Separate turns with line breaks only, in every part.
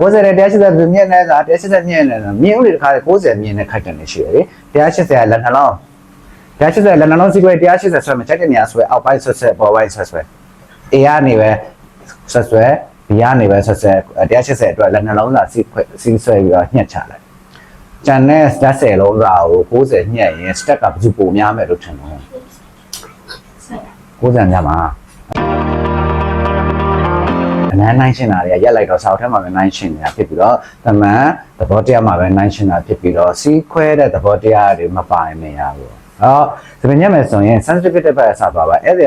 90နဲ့180မြင့်နေတာ180မြင့်နေတာမြင့်ဦးလေတစ်ခါ90မြင့်နေခိုက်တယ်နေရှိတယ်လေ180ကလက်နှလုံး180လက်နှလုံးစီးခွဲ180ဆွဲမှာချက်တဲ့နေရာဆွဲအောက်ပိုင်းဆွဲဆွဲပေါ်ပိုင်းဆွဲဆွဲ A ကနေပဲဆွဲဆွဲ B ကနေပဲဆွဲဆွဲ180အတွက်လက်နှလုံးသာစီးခွဲစီးဆွဲပြီးတော့ညှက်ချလိုက်ကျန်တဲ့30လုံးစာကို90ညှက်ရင် stack ကဘယ်သူပုံများမယ်လို့ထင်တော့90ညမှာ အနမ်းနိုင်ရှင်းတာတွေကရက်လိုက်တော့စောက်ထဲမှာပဲနိုင်ရှင်းနေတာဖြစ်ပြီးတော့တမန်သဘောတရားမှာပဲနိုင်ရှင်းတာဖြစ်ပြီးတော့စီးခွဲတဲ့သဘောတရားတွေမပိုင်မရဘူး။အော်ဒီပညာမယ်ဆိုရင် sensitive တဲ့ဘက်ဆက်ပါပါအဲ့ဒီ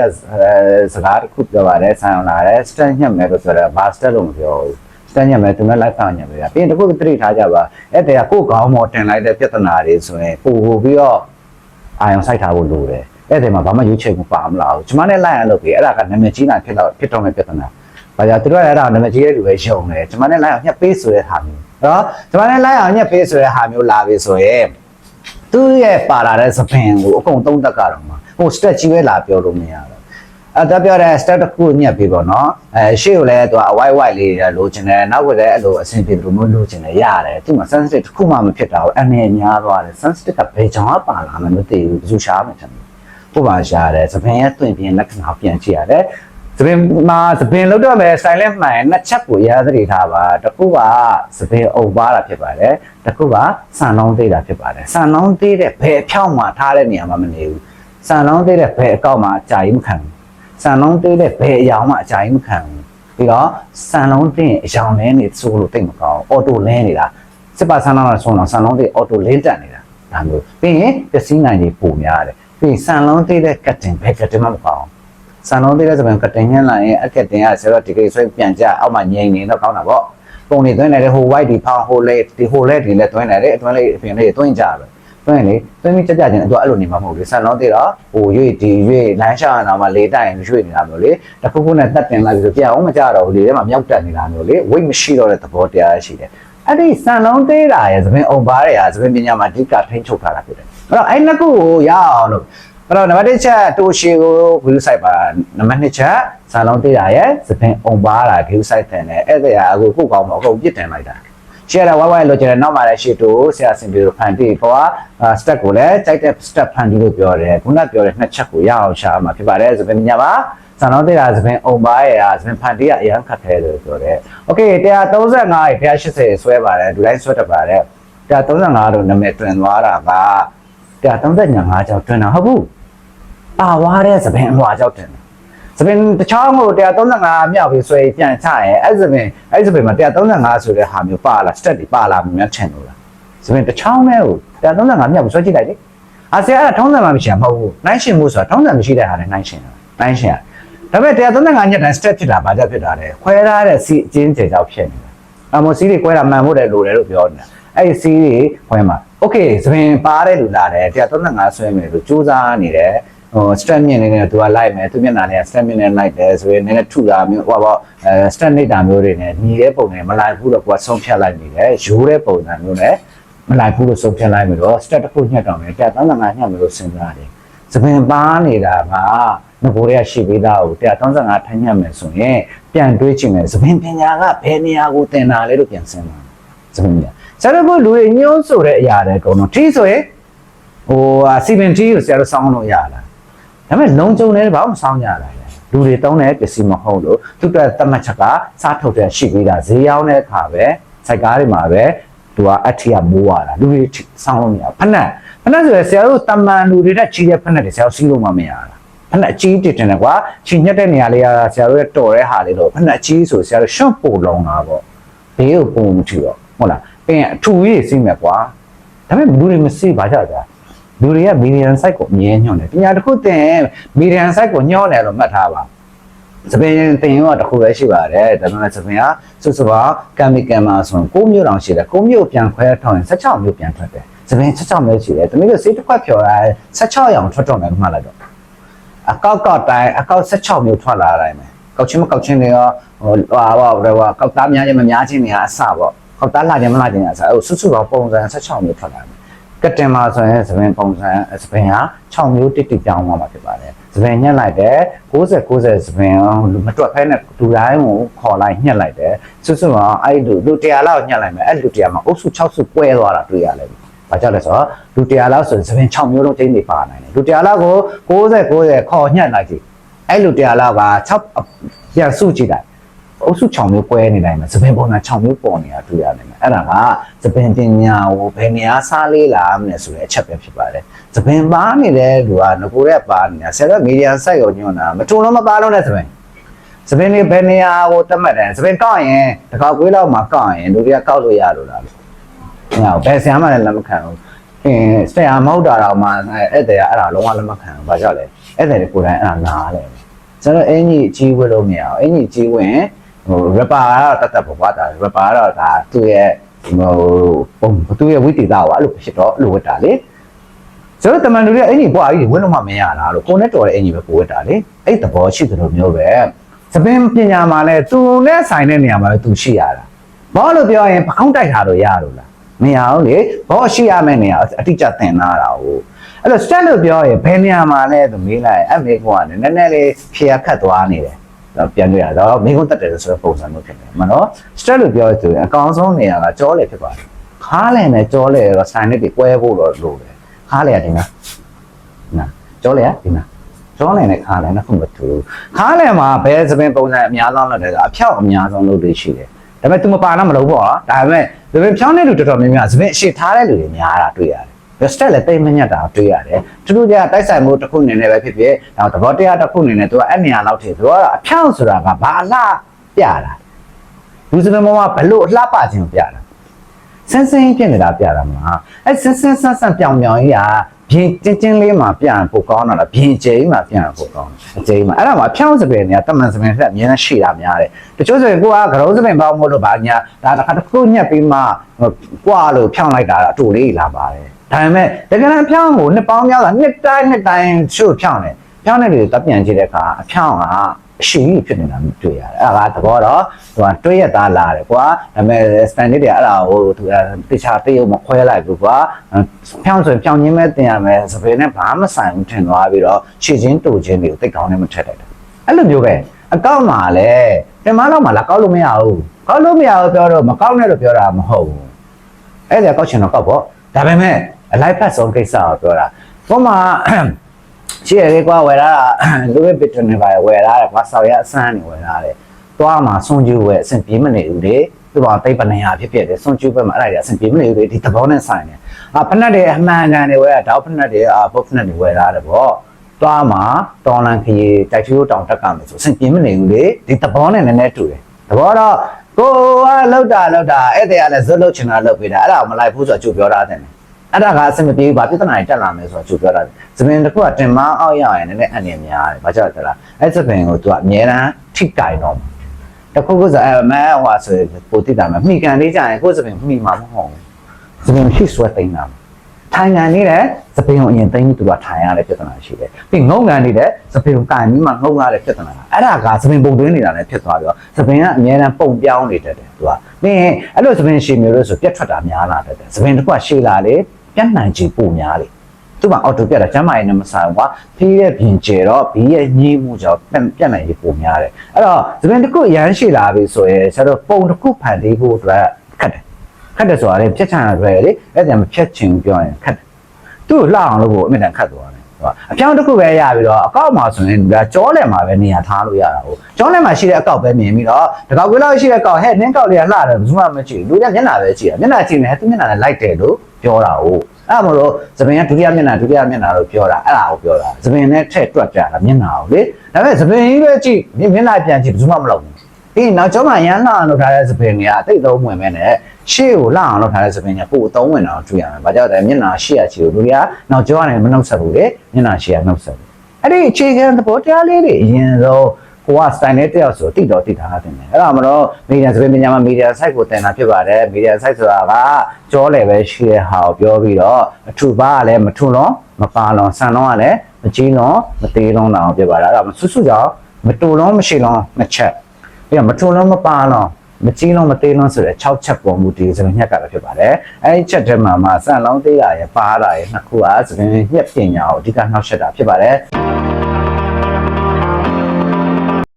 စကားတစ်ခုပြောပါတယ်ဆန်အောင်လာတယ် stand ညက်မယ်လို့ဆိုတော့ bar step လို့မပြောဘူး။ stand ညက်မယ်သူနဲ့ live ဖောင်ညက်မယ်။ပြီးရင်တစ်ခုသတိထားကြပါအဲ့ဒီကကိုယ်ကောင်းမော်တင်လိုက်တဲ့ပြဿနာတွေဆိုရင်ပို့ပို့ပြီးတော့အာရုံစိုက်ထားဖို့လိုတယ်။အဲ့ဒီမှာဘာမှရွေးချယ်မှုပါမလား။ကျွန်မနဲ့လိုက်ရလို့ပြီးအဲ့ဒါကနာမည်ကြီးလာဖြစ်တော့ဖြစ်တော့မယ့်ပြဿနာ။ ဘာကြောင့်သူတို့ကအဲ့ဒါနာမည်ကြီးတဲ့လူပဲယုံတယ်။ကျွန်မနဲ့လိုက်အောင်ညက်ပေးဆိုတဲ့ဟာမျိုး။နော်ကျွန်မနဲ့လိုက်အောင်ညက်ပေးဆိုတဲ့ဟာမျိုးလာပြီဆိုရင်သူ့ရဲ့ပါလာတဲ့သပင်ကိုအကုန်သုံးသက်ကတော့မှာဟို stretch ကြီးပဲလာပြောလို့မရတော့အဲ့တော့ပြောတဲ့ step တစ်ခုညက်ပြီပေါ့နော်အဲရှေ့ကိုလည်းသူက white white လေးလိုချင်တယ်နောက်ကလည်းအဲ့လိုအဆင်ပြေတယ်လို့မျိုးလိုချင်တယ်ရတယ်သူမှ sensitive တစ်ခုမှမဖြစ်တာဘူးအနေများသွားတယ် sensitive ကဘယ်ကြောင်ကပါလာမှမသိဘူးဘယ်သူရှားမှထင်တယ်ပို့ပါရှားတယ်သပင်ရဲ့တွင်ပြင်းလက္ခဏာပြန်ကြည့်ရတယ်သ ပင်မှာသပင်လောက်တော့မယ် silent မှန်နှစ်ချက်ကိုရသတိထားပါတစ်ခုကသပင်အုပ်ပါတာဖြစ်ပါတယ်တစ်ခုကစံလုံးသေးတာဖြစ်ပါတယ်စံလုံးသေးတဲ့ဘယ်အဖြောင်းမှထားတဲ့နေရာမှာမနေဘူးစံလုံးသေးတဲ့ဘယ်အကောက်မှအကြာကြီးမခံဘူးစံလုံးသေးတဲ့ဘယ်အယောင်မှအကြိုင်မခံဘူးပြီးတော့စံလုံးတင်းအယောင်လဲနေဆိုလို့တိတ်မကောင်းအော်တိုလဲနေတာစစ်ပါဆန်းတော့ဆိုတော့စံလုံးတင်းအော်တိုလင်းတက်နေတာဒါမျိုးပြီးရင်ပစ္စည်းနိုင်တွေပုံများတယ်ပြီးရင်စံလုံးသေးတဲ့ကတ်တင်ဘယ်ကတ်တင်မှမကောင်း စံလုံးသေးတဲ့ဆိုရင်ကတ်တင်ညှက်လာရင်အကတ်တင်ကဆရာတို့ဒီကိဆွဲပြန်ကြအောက်မှာငြိမ်နေတော့ကောင်းတာပေါ့ပုံနေသွင်းနေတဲ့ဟို white ဒီဖောင်းဟိုလေဒီဟိုလေဒီလည်းသွင်းနေတယ်အတွင်းလေးအပြင်လေးသွင်းကြပဲတွင်းလေတွင်းပြီးကြကြချင်းသူအဲ့လိုနေမှာမဟုတ်ဘူးဆန်လုံးသေးတော့ဟိုရွေ့ဒီရွေ့လမ်းလျှောက်ရအောင်မှလေတိုက်ရင်ရွေ့နေတာမျိုးလေတခုခုနဲ့တက်တင်လိုက်ပြီးဆိုပြန်အောင်မကြတော့ဘူးလေထဲမှာမြောက်တက်နေတာမျိုးလေ weight မရှိတော့တဲ့သဘောတရားရှိတယ်အဲ့ဒီဆန်လုံးသေးတာရဲ့သပင်အုံပါးတွေကသပင်ပညာမှာအဓိကထိန်းချုပ်ထားတာဖြစ်တယ်အဲ့တော့အဲ့နှစ်ခုကိုရအောင်လို့ အဲ့တော့နံပါတ်1ချက်တိုရှီကို view site ပါနံပါတ်2ချက်ဆန်လုံးသေးတာရဲ့သပင်အုံပါးတာ view site တယ်နဲ့အဲ့ဒါအခုခုကောင်းမအကုန်ပြစ်တင်လိုက်တာ share ဝိုင်းဝိုင်းလို့ကျတယ်နောက်မှလည်း share တို့ဆရာစင်ပြီးတော့ဖန်တီးပေါ်က step ကိုလည်းကြိုက်တဲ့ step ဖန်တီးလို့ပြောတယ်ခုနပြောတဲ့နှစ်ချက်ကိုရအောင်ရှာမှာဖြစ်ပါတယ်ဆိုပြီးညပါစံတော်သေးတာသပင်အုံပါရဲ့ဟာသပင်ဖန်တီးရအရန်ခတ်ခဲလို့ပြောတယ်။ Okay 135ရေ180ဆွဲပါတယ်ဒူတိုင်းဆွဲတပါတယ်135လို့နာမည်တွင်သွားတာက135ကြောင့်တွင်တာဟုတ်ဘူး။ ပါဝါတဲ့သပင်အလွှာကြောင့်တွင်တာ။သပင်တစ်ချောင်းကို135မြောက်ပြီးဆွဲပြန်ချရင်အဲ့သပင်အဲ့သပင်မှာ135ဆိုတဲ့ဟာမျိုးပါလာ step တွေပါလာမှများထင်လို့လား။သပင်တစ်ချောင်းနဲ့ကို135မြောက်ပြီးဆွဲကြည့်လိုက်လေ။အာဆရာကထုံးစံမှမရှိမှာမဟုတ်ဘူး။နိုင်ရှင်မှုဆိုတာထုံးစံမရှိတဲ့ဟာနဲ့နိုင်ရှင်တာ။နိုင်ရှင်တာဒါပေမဲ့135ညက်တိုင်း step ဖြစ်တာဘာကြောင့်ဖြစ်တာလဲခွဲထားတဲ့စီအချင်းကျေကြောင့်ဖြစ်နေတာအမောစီးတွေခွဲတာမှန်ဖို့တယ်လို့တယ်လို့ပြောနေတာအဲ့ဒီစီးတွေခွဲမှာ okay သပင်ပါတဲ့လူလာတယ်135ဆွဲမယ်လို့စူးစမ်းနေတယ် ဟို strength မြင့်နေတယ်သူကလိုက်မယ်သူမျက်နှာနဲ့ strength မြင့်နေလိုက်တယ်ဆိုရင်နည်းနည်းထုတာမျိုးဟိုပေါ့အဲ strength နေတာမျိုးတွေနဲ့ညီတဲ့ပုံနဲ့မလိုက်ဘူးတော့ကိုကဆုံးဖြတ်လိုက်နေတယ်ရိုးတဲ့ပုံစံမျိုးနဲ့မလိုက်ဘူးလို့ဆုံးဖြတ်လိုက်ပြီးတော့ step တစ်ခုညှက်တော့မယ်135ညှက်မယ်လို့စဉ်းစားတယ်သပင်ပါနေတာကငကိုတွေကရှိပေးသားကို135ထိုင်ညက်မယ်ဆိုရင်ပြန်တွေးချင်တယ်သပင်ပညာကဘယ်နေရာကိုတင်တာလဲလို့ပြန်စဉ်းစားသပင်ပညာဆရာတို့ကလူတွေညှိုးဆိုတဲ့အရာတွေအကုန်လုံးထီးဆိုရင်ဟိုစီမင်တီကိုဆရာတို့စောင်းလို့ရလား ဒါပေမဲ့လုံကြုံတယ်ဘာမှမစောင်းကြတာလေလူတွေတောင်းတဲ့ပစ္စည်းမဟုတ်လို့သူကတတ်မှတ်ချက်ကစားထုတ်တဲ့ရှိပေးတာဈေးရောက်တဲ့အခါပဲစိုက်ကားတွေမှာပဲသူကအထီးကမိုးရတာလူတွေစောင်းလို့မရဖက်နက်ဖက်နက်ဆိုရင်ဆရာတို့တမန်လူတွေနဲ့ချီးတဲ့ဖက်နက်တွေဆရာတို့စီးလို့မမရတာဖက်နက်အကြီးတစ်တင်တယ်ကွာချီညက်တဲ့နေရာလေးကဆရာတို့ရဲ့တော်တဲ့ဟာလေးတော့ဖက်နက်အကြီးဆိုဆရာတို့ရှော့ပို့လုံးတာပေါ့ဘေးကိုပုံမထီတော့ဟုတ်လားပြင်အထူကြီးစီးမယ်ကွာဒါပေမဲ့လူတွေမစီးပါကြကြ လူတွေကမီဒီယန် site ကိုအမြဲညွှန်တယ်ပညာတစ်ခုသင်မီဒီယန် site ကိုညွှန်တယ်လို့မှတ်ထားပါစပင်တင်ရောတစ်ခုပဲရှိပါတယ်ဒါပေမဲ့စပင်ကစုစုပေါင်းကမ်မီကယ်မှာဆိုရင်9မြို့တောင်ရှိတယ်9မြို့ပြန်ခွဲထောင်းရင်16မြို့ပြန်ထွက်တယ်စပင်16မြို့ရှိတယ်တမီးတို့စိတ်တစ်ခွက်ဖြော်တာ16ရောင်ထွက်တော့မယ်မှတ်လိုက်တော့အကောက်ကောက်တိုင်းအကောက်16မြို့ထွက်လာတိုင်းပဲကောက်ချင်းမကောက်ချင်းတွေရောဟိုဟာပေါ့ဘယ်ဟိုကောက်သားများချင်းမများချင်းတွေကအစပေါ့ကောက်သားလာချင်းမလာချင်းကအစအဲ့စုစုပေါင်းပုံစံ16မြို့ထွက်လာတယ် ကတင်မှာဆိုရင်စပင်ပုံစံစပင်ဟာ6မျိုးတစ်တစ်ပြောင်းသွားမှာဖြစ်ပါတယ်စပင်ညှက်လိုက်တယ်60 60စပင်မတွက်ဖဲနဲ့လူတိုင်းကိုခေါ်လိုက်ညှက်လိုက်တယ်စွစွအောင်အဲ့လူလူ100လောက်ညှက်လိုက်မယ်အဲ့လူ100မှာအုပ်စု6စုကွဲသွားတာတွေ့ရလိမ့်မယ်ဘာကြောင့်လဲဆိုတော့လူ100လောက်ဆိုရင်စပင်6မျိုးလုံးချင်းနေပါနိုင်တယ်လူ100လောက်ကို60 60ခေါ်ညှက်လိုက်ကြည့်အဲ့လူ100လောက်က6ပြန်စုကြည့်လိုက် အုပ်စု6မျိုးကွဲနေနိုင်မယ်သပင်ပုံစံ6မျိုးပေါ်နေတာတွေ့ရနိုင်မယ်အဲ့ဒါကသပင်ပညာကိုဘယ်နေရာစားလေးလာမလဲဆိုတဲ့အချက်ပဲဖြစ်ပါတယ်သပင်ပါနေတဲ့လူကငကိုရက်ပါနေတာဆယ်ရက်မီဒီယာစိုက်ကိုညွှန်တာမထုံလုံးမပါလုံးနဲ့သပင်သပင်တွေဘယ်နေရာကိုတတ်မှတ်တယ်သပင်ကောက်ရင်တကောက်ကွေးလောက်မှာကောက်ရင်လူတွေကကောက်လို့ရလို့လားဟဲ့ဘယ်ဆရာမှလည်းလက်မခံဘူးအင်းဆရာမဟုတ်တာတော့မှအဲ့တဲ့အဲ့ဒါလုံးဝလက်မခံဘူးဘာကြောင့်လဲအဲ့တဲ့ကိုယ်တိုင်အဲ့ဒါနားလဲကျွန်တော်အင်ကြီးကြီးဝဲလို့မရအောင်အင်ကြီးကြီးဝင် ဟို rapper ကတော့တတ်တတ်ပေါ့ကွာဒါ rapper ကတော့ဒါသူ့ရဲ့ဟိုပုံသူ့ရဲ့ဝိတ္တိသားကွာအဲ့လိုဖြစ်တော့အဲ့လိုဝတ်တာလေကျွန်တော်တမန်လူတွေကအင်ကြီးပွားကြီးဝင်းလို့မှမရလားလို့ကိုနဲ့တော်တဲ့အင်ကြီးပဲကိုဝတ်တာလေအဲ့သဘောရှိသလိုမျိုးပဲသပင်ပညာမှာလဲသူနဲ့ဆိုင်တဲ့နေရာမှာပဲသူရှိရတာဘာလို့ပြောရင်ပကောင်းတိုက်ထားလို့ရလို့လားမရဘူးလေဘောရှိရမယ့်နေရာအတိအကျသင်လာတာဟုတ်အဲ့တော့ stand လို့ပြောရင်ဘယ်နေရာမှာလဲသူမေးလိုက်အမေကွာနည်းနည်းလေးဖြေရခတ်သွားနေတယ် တော့ပြန်တွေ့ရတော့မိကုန်းတက်တယ်ဆိုတဲ့ပုံစံမျိုးဖြစ်တယ်မနော် stress လို့ပြောရဆိုရင်အကောင်းဆုံးနေရာကကြောလေဖြစ်ပါတယ်ခါးလည်နဲ့ကြောလေတော့ဆိုင်နဲ့တွေကွဲဖို့တော့လိုတယ်ခါးလည်ကဒီမှာနာကြောလေကဒီမှာကြောလေနဲ့ခါးလည်နှစ်ခုမတူဘူးခါးလည်မှာဘယ်စပင်ပုံစံအများဆုံးလုပ်တယ်ဆိုအဖြောက်အများဆုံးလုပ်လို့ရှိတယ်ဒါပေမဲ့ तू မပါတော့မလုပ်ပေါ့နော်ဒါပေမဲ့စပင်ဖြောင်းတဲ့လူတော်တော်များများစပင်အရှိထားတဲ့လူတွေများတာတွေ့ရတယ် ဘက်စတက်လည်းတိတ်မညက်တာတွေ့ရတယ်။တူတူကြတိုက်ဆိုင်မှုတစ်ခုအနေနဲ့ပဲဖြစ်ဖြစ်ဒါသဘောတရားတစ်ခုအနေနဲ့သူကအဲ့နေရာလောက်ထိသူကအဖြောင့်ဆိုတာကဘာအလားပြတာလူစပင်မောကဘလို့အလှပခြင်းကိုပြတာဆန်းဆန်းဖြစ်နေတာပြတာမလားအဲ့ဆန်းဆန်းဆန်းဆန်းပြောင်ပြောင်ကြီးကဘင်းချင်းချင်းလေးမှာပြန်ပို့ကောင်းတာလားဘင်းကျိမှာပြန်ပို့ကောင်းအကျိမှာအဲ့ဒါမှာအဖြောင့်စပင်တွေကတမန်စပင်ဆက်အများနဲ့ရှိတာများတယ်တချို့ဆိုရင်ကိုကကရုံးစပင်ပေါင်းမို့လို့ဗာညာဒါတစ်ခါတစ်ခုညက်ပြီးမှကွာလို့ဖြောင့်လိုက်တာအတူလေးလာပါတယ် ဒါပေမဲ့တကယ်တမ်းဖြောင်းကိုနှစ်ပေါင်းများစွာနှစ်တိုင်းနှစ်တိုင်းချို့ဖြောင်းတယ်ဖြောင်းတဲ့လူတွေတပ်ပြန်ကြည့်တဲ့အခါအဖြောင်းကအရှိကြီးဖြစ်နေတာမျိုးတွေ့ရတယ်အဲ့ဒါကသဘောတော့သူကတွေးရသားလာတယ်ကွာဒါပေမဲ့ standard တွေအဲ့ဒါကိုသူကတခြားတရုပ်မခွဲလိုက်ဘူးကွာဖြောင်းဆိုရင်ဖြောင်းချင်းပဲတင်ရမယ်စပယ်နဲ့ဘာမှဆိုင်ဘူးထင်သွားပြီးတော့ခြေချင်းတူချင်းတွေကိုတိတ်ကောင်းနဲ့မထက်တယ်အဲ့လိုမျိုးပဲအကောက်မှာလည်းတင်မလောက်မှာလာကောက်လို့မရဘူးကောက်လို့မရဘူးပြောတော့မကောက်နဲ့လို့ပြောတာမဟုတ်ဘူးအဲ့ဒါကောက်ချင်တော့ကောက်ပေါ့ဒါပေမဲ့ အလိုက်ဖတ်ဆုံးကိစ္စကိုပြောတာဘုမရှိရလေကွာဝယ်လာတာလူပဲဘစ်တနေပါဝယ်လာတယ်ကွာဆောက်ရအစမ်းနေဝယ်လာတယ်သွားမှာစွန်ကျူဝယ်အဆင်ပြေမနေဘူးလေသူကတိတ်ပနေရဖြစ်ဖြစ်တယ်စွန်ကျူဘက်မှာအဲ့ဒါအဆင်ပြေမနေဘူးလေဒီသဘောနဲ့ဆိုင်တယ်အာဖက်နက်တွေအမှန်ကန်တွေဝယ်တာတောက်ဖက်နက်တွေအာဘုတ်ဖက်နက်တွေဝယ်လာတယ်ပေါ့သွားမှာတော်လန်ခရီတိုက်ချီရိုးတောင်တက်ကမယ်ဆိုအဆင်ပြေမနေဘူးလေဒီသဘောနဲ့နည်းနည်းတူတယ်သဘောတော့ကိုကလောက်တာလောက်တာအဲ့တည်းကလည်းဇွတ်လုတ်ချင်တာလုတ်ပေးတာအဲ့ဒါမလိုက်ဘူးဆိုတော့ကြိုပြောတာတဲ့ အဲ့ဒါကအဆင်မပြေဘူးဗာပြဿနာတွေတက်လာမယ်ဆိုတော့ကြိုပြောတာ။သပင်တစ်ခုကတင်မအောက်ရရင်လည်းအန်ရများတယ်။ဘာကြောင့်လဲလား။အဲ့သပင်ကိုသူကအများတန်းထိကြိုင်တော့တခုခုဆိုအဲမဲဟိုဆိုပိုတိတာမှာမိကန်လေးကြရင်ကိုယ်သပင်မိမှာမဟုတ်ဘူး။သပင်ရှိဆွဲသိမ်းတာ။ထိုင်ငံနေတဲ့သပင်ကိုအရင်သိမ်းပြီးသူကထိုင်ရတဲ့ပြဿနာရှိတယ်။ပြီးငုံငံနေတဲ့သပင်ကိုကန်ပြီးမှငုံရတဲ့ပြဿနာ။အဲ့ဒါကသပင်ပုံသွင်းနေတာလည်းဖြစ်သွားပြီးတော့သပင်ကအများတန်းပုံပြောင်းနေတတ်တယ်သူက။ပြီးရင်အဲ့လိုသပင်ရှည်မျိုးလို့ဆိုပြတ်ထွက်တာများလာတတ်တယ်။သပင်တစ်ခုကရှည်လာလေ ပြတ်နိုင်ခြေပိုများလေသူ့မှာအော်တိုပြတ်တာကျမ်းမာရေးနဲ့မဆိုင်ဘူးကွာဖီးရဲ့ပြင်ကျဲတော့ဘီးရဲ့ညှိမှုကြောင့်ပြတ်နိုင်ခြေပိုများတယ်အဲ့တော့သပင်တစ်ခုအရန်ရှိလာပြီဆိုရင်ဆရာတို့ပုံတစ်ခုဖန်တီးဖို့အတွက်ခက်တယ်ခက်တယ်ဆိုတာလေဖြတ်ချင်တာတွေလေအဲ့ဒါမဖြတ်ချင်ပြောရင်ခက်တယ်သူ့ကိုလှအောင်လုပ်ဖို့အမြဲတမ်းခက်သွားတယ်ဟုတ်အပြောင်းတစ်ခုပဲရပြီးတော့အကောက်မှာဆိုရင်ဒါကြောလဲမှာပဲနေရာထားလို့ရတာဟုတ်ကြောလဲမှာရှိတဲ့အကောက်ပဲမြင်ပြီးတော့တကောက်ကွေးလောက်ရှိတဲ့အကောက်ဟဲ့နင်းကောက်လေးကလှတယ်ဘယ်သူမှမကြည့်ဘူးလူကမျက်နှာပဲကြည့်တာမျက်နှာကြည့်နေသူမျက်နှာနဲ့လိုက်တယ်လို့ ပြောတာဟုတ်အဲ့မလို့သပင်ကဒုတိယမျက်နှာဒုတိယမျက်နှာလို့ပြောတာအဲ့ဒါကိုပြောတာသပင်နဲ့ထည့်တွက်ကြတာမျက်နှာကိုလေဒါပေမဲ့သပင်ကြီးပဲကြည့်မျက်နှာပြန်ကြည့်ဘယ်သူမှမလုပ်ဘူးဒီနောက်ကျောင်းမှာရမ်းလှအောင်လုပ်ထားတဲ့သပင်တွေကအတိတ်သုံးဝင်မဲ့နဲ့ရှေ့ကိုလှအောင်လုပ်ထားတဲ့သပင်တွေပို့အသုံးဝင်အောင်တွေ့ရမယ်။ဘာကြောင့်လဲမျက်နှာရှေ့ရချီကိုလူတွေကနောက်ကျောင်းကနေမနှုတ်ဆက်ဘူးလေမျက်နှာရှေ့ကနှုတ်ဆက်ဘူး။အဲ့ဒီအခြေခံသဘောတရားလေးတွေအရင်ဆုံး ကိုကစတိုင်နဲ့တယောက်ဆိုတိတော့တိထားတာတင်တယ်အဲ့ဒါမှတော့မီဒီယာစပင်းပညာမှာမီဒီယာ site ကိုတင်တာဖြစ်ပါတယ်မီဒီယာ site ဆိုတာကကြောလေပဲရှိတဲ့ဟာကိုပြောပြီးတော့အထူပါကလည်းမထူလုံးမပါလုံးဆန်လုံးကလည်းမကြီးလုံးမသေးလုံးတော့ဖြစ်ပါတယ်အဲ့ဒါဆွဆွကြောင့်မတူလုံးမရှိလုံးနှစ်ချက်ပြီးတော့မထူလုံးမပါလုံးမကြီးလုံးမသေးလုံးဆိုတဲ့6ချက်ပုံမူတည်စပင်းညက်ကလည်းဖြစ်ပါတယ်အဲဒီချက်ထဲမှာမှဆန်လုံးသေးတာရပါတာရနှစ်ခုအားစပင်းညက်ပညာကိုအဓိကနှောက်ယှက်တာဖြစ်ပါတယ်